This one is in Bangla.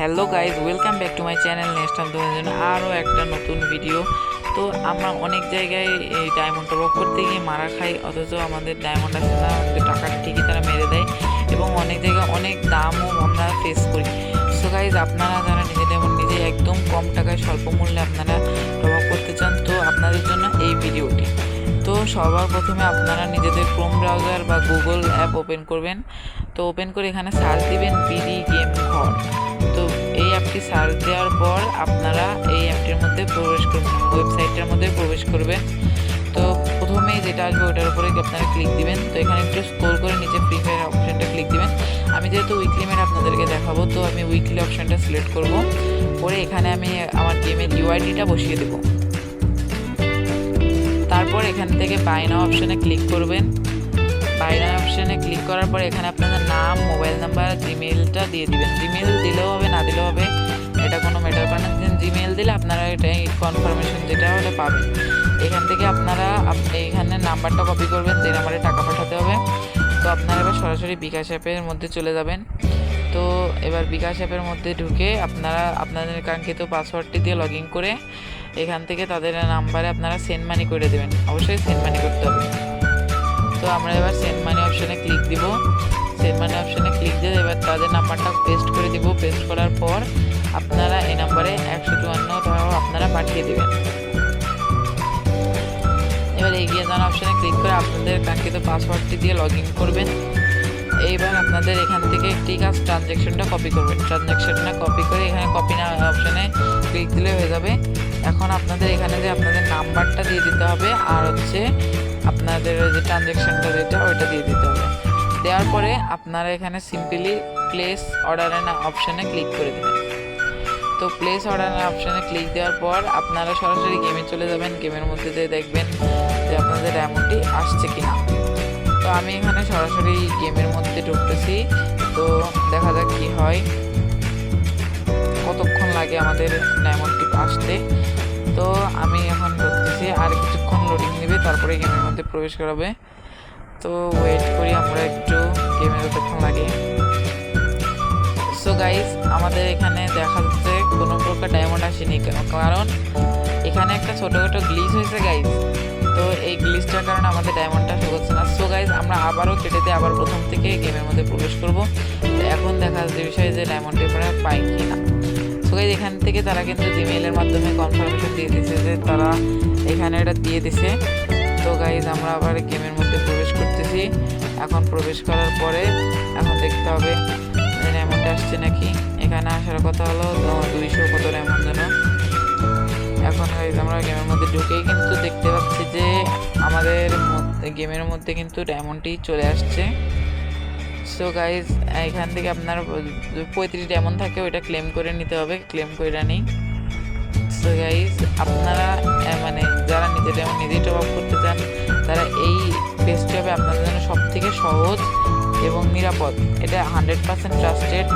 Hello guys welcome back to my channel next time জন্য আরও একটা নতুন ভিডিও তো আমরা অনেক জায়গায় এই ডায়মন্ড টপ করতে গিয়ে মারা খাই, অথচ আমাদের ডায়মন্ড আসে না টাকাটা ঠিকই তারা মেরে দেয় এবং অনেক জায়গায় অনেক দামও আমরা ফেস করি। সো গাইজ আপনারা যারা নিজে ডায়মন্ড নিজে একদম কম টাকায় স্বল্প মূল্যে আপনারা টপ করতে চান, তো আপনাদের জন্য এই ভিডিওটি তো সবার প্রথমে আপনারা নিজেদের ক্রোম ব্রাউজার বা গুগল অ্যাপ ওপেন করবেন। তো ওপেন করে এখানে সার্চ দিবেন বিডি গেম ঘর তো এই অ্যাপটি সার্চ দেওয়ার পর আপনারা এই অ্যাপটির মধ্যে প্রবেশ করবেন ওয়েবসাইটটার মধ্যে প্রবেশ করবেন। তো প্রথমেই যেটা আসবে ওটার উপরে আপনারা ক্লিক দিবেন। তো এখানে একটু স্ক্রল করে নিচে ফ্রি ফায়ার অপশনটা ক্লিক দিবেন। আমি যেহেতু উইকলি ম্যাট আপনাদেরকে দেখাবো, তো আমি উইকলি অপশানটা সিলেক্ট করব। করে এখানে আমি আমার গেমের ইউআইডিটা বসিয়ে দেবো। তারপর এখান থেকে বাইনা অপশানে ক্লিক করবেন। বাইনা অপশানে ক্লিক করার পর এখানে আপনাদের নাম, মোবাইল নাম্বার জিমেলটা দিয়ে দিবেন। জিমেল দিলেও হবে, না দিলেও হবে, এটা কোনো ম্যাটার করে না। জিমেল দিলে আপনারা এটা কনফার্মেশন যেটা হলে পাবেন। এখান থেকে আপনারা আপনি এখানে নাম্বারটা কপি করবেন, যে নাম্বারে টাকা পাঠাতে হবে। তো আপনারা এবার সরাসরি বিকাশ অ্যাপের মধ্যে চলে যাবেন। তো এবার বিকাশ অ্যাপের মধ্যে ঢুকে আপনারা আপনাদের কাঙ্ক্ষিত পাসওয়ার্ডটি দিয়ে লগ ইন করে এখান থেকে তাদের নাম্বারে আপনারা সেন্ড মানি করে দেবেন। অবশ্যই সেন্ড মানি করতে হবে। তো আমরা এবার সেন্ড মানি অপশানে ক্লিক দিব। সেন্ড মানি অপশানে ক্লিক দিয়ে এবার তাদের নাম্বারটা পেস্ট করে দিব। পেস্ট করার পর আপনারা এই নাম্বারে একশো চুয়ান্ন টাকাও আপনারা পাঠিয়ে দেবেন। এবার এগিয়ে যান অপশানে ক্লিক করে আপনাদের কাঙ্ক্ষিত পাসওয়ার্ডটি দিয়ে লগ ইন করবেন। এইবার আপনাদের এখান থেকে একটি কাজ ট্রানজ্যাকশনটা কপি করবেন। ট্রানজ্যাকশনটা কপি করে এখানে কপি না অপশানে ক্লিক দিলে হয়ে যাবে। এখন আপনাদের এখানে যে আপনাদের নাম্বারটা দিয়ে দিতে হবে, আর হচ্ছে আপনাদের যে ট্রানজ্যাকশনটা যেটা, ওইটা দিয়ে দিতে হবে। দেওয়ার পরে আপনারা এখানে সিম্পলি প্লেস অর্ডার না অপশানে ক্লিক করে দেবেন। তো প্লেস অর্ডার অপশানে ক্লিক দেওয়ার পর আপনারা সরাসরি গেমে চলে যাবেন। গেমের মধ্যে দিয়ে দেখবেন যে আপনাদের অ্যামাউন্টটি আসছে কি না তো আমি এখানে সরাসরি গেমের মধ্যে ঢুকতেছি। তো দেখা যাক কি হয়। কতক্ষণ লাগে আমাদের ডায়মন্ডটি আসতে? তো আমি এখন ঢুকতেছি আর কিছুক্ষণ লোডিং নেবে, তারপরে গেমের মধ্যে প্রবেশ করাবে। তো ওয়েট করি, আমরা একটু গেমের কতক্ষণ লাগে সো গাইস আমাদের এখানে দেখা যাচ্ছে কোনো প্রকার ডায়মন্ড আসেনি কারণ এখানে একটা ছোটোখাটো গ্লিচ হয়েছে গাইস তো এই গ্লিচটার কারণে আমাদের ডায়মন্ডটা শো করছে না। সো গাইজ আমরা আবারও কেটে দিয়ে আবার প্রথম থেকে গেমের মধ্যে প্রবেশ করব। এখন দেখা যাচ্ছে বিষয় যে ডায়মন্ডটি আমরা পাই কি না সো গাইজ এখান থেকে তারা কিন্তু জিমেইলের মাধ্যমে কনফার্মেশন দিয়ে দিছে যে তারা এখানে এটা দিয়ে দিছে তো গাইজ আমরা আবার গেমের মধ্যে প্রবেশ করতেছি। এখন প্রবেশ করার পরে এখন দেখতে হবে ডায়মন্ড আসছে নাকি। এখানে আসার কথা হলো দুইশো কত ডায়মন্ড যেন। এখন গাইজ আমরা গেমের মধ্যে ঢুকেই কিন্তু দেখতে পাচ্ছি যে আমাদের গেমের মধ্যে কিন্তু ডায়মন্ডটি চলে আসছে। সো গাইজ এখান থেকে আপনার পঁয়ত্রিশ ডায়মন্ড থাকে, ওইটা ক্লেম করে নিতে হবে ক্লেম করে নেই। সো গাইজ আপনারা মানে যারা নিজে ডায়মন্ড নিজেই টপ আপ করতে চান, তারা এই পেজটি হবে আপনাদের জন্য সব থেকে সহজ এবং নিরাপদ। এটা হান্ড্রেড পার্সেন্ট ট্রাস্টেড